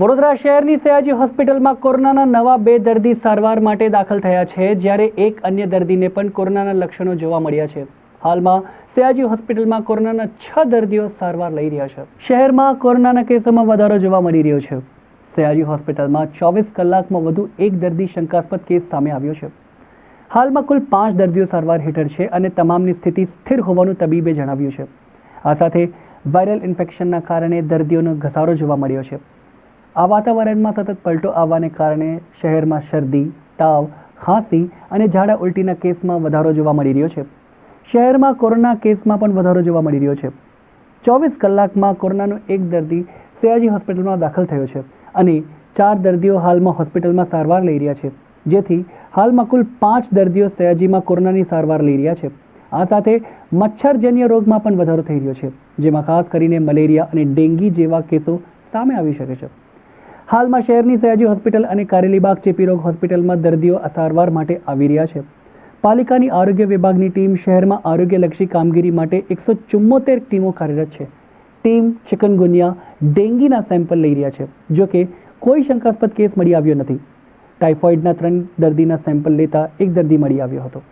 વડોદરા શહેરની સયાજી હોસ્પિટલમાં કોરોનાના નવા બે દર્દી સારવાર માટે દાખલ થયા છે, જ્યારે એક અન્ય દર્દીને પણ કોરોનાના લક્ષણો જોવા મળ્યા છે. હાલમાં સયાજી હોસ્પિટલમાં કોરોનાના છ દર્દીઓ સારવાર લઈ રહ્યા છે. શહેરમાં કોરોનાના કેસોમાં વધારો જોવા મળી રહ્યો છે. સયાજી હોસ્પિટલમાં ચોવીસ કલાકમાં વધુ એક દર્દી શંકાસ્પદ કેસ સામે આવ્યો છે. હાલમાં કુલ પાંચ દર્દીઓ સારવાર હેઠળ છે અને તમામની સ્થિતિ સ્થિર હોવાનું તબીબે જણાવ્યું છે. આ સાથે વાયરલ ઇન્ફેક્શનના કારણે દર્દીઓનો ઘસારો જોવા મળ્યો છે. આ વાતાવરણમાં સતત પલટો આવવાને કારણે શહેરમાં શરદી, તાવ, ખાંસી અને ઝાડા ઉલટીના કેસમાં વધારો જોવા મળી રહ્યો છે. શહેરમાં કોરોના કેસમાં પણ વધારો જોવા મળી રહ્યો છે. ચોવીસ કલાકમાં કોરોનાનો એક દર્દી સયાજી હોસ્પિટલમાં દાખલ થયો છે અને ચાર દર્દીઓ હાલમાં હોસ્પિટલમાં સારવાર લઈ રહ્યા છે. જેથી હાલમાં કુલ પાંચ દર્દીઓ સયાજીમાં કોરોનાની સારવાર લઈ રહ્યા છે. આ સાથે મચ્છરજન્ય રોગમાં પણ વધારો થઈ રહ્યો છે, જેમાં ખાસ કરીને મલેરિયા અને ડેન્ગી જેવા કેસો સામે આવી શકે છે. હાલમાં શહેરની સયાજી હોસ્પિટલ અને કારેલીબાગ ચેપીરોગ હોસ્પિટલમાં દર્દીઓ સારવાર માટે આવી રહ્યા છે. પાલિકાની આરોગ્ય વિભાગની ટીમ શહેરમાં આરોગ્યલક્ષી કામગીરી માટે એકસો ચુમ્મોતેર ટીમો કાર્યરત છે. ટીમ ચિકનગુનિયા ડેન્ગીના સેમ્પલ લઈ રહ્યા છે, જો કે કોઈ શંકાસ્પદ કેસ મળી આવ્યો નથી. ટાઇફોઇડના ત્રણ દર્દીના સેમ્પલ લેતા એક દર્દી મળી આવ્યો હતો.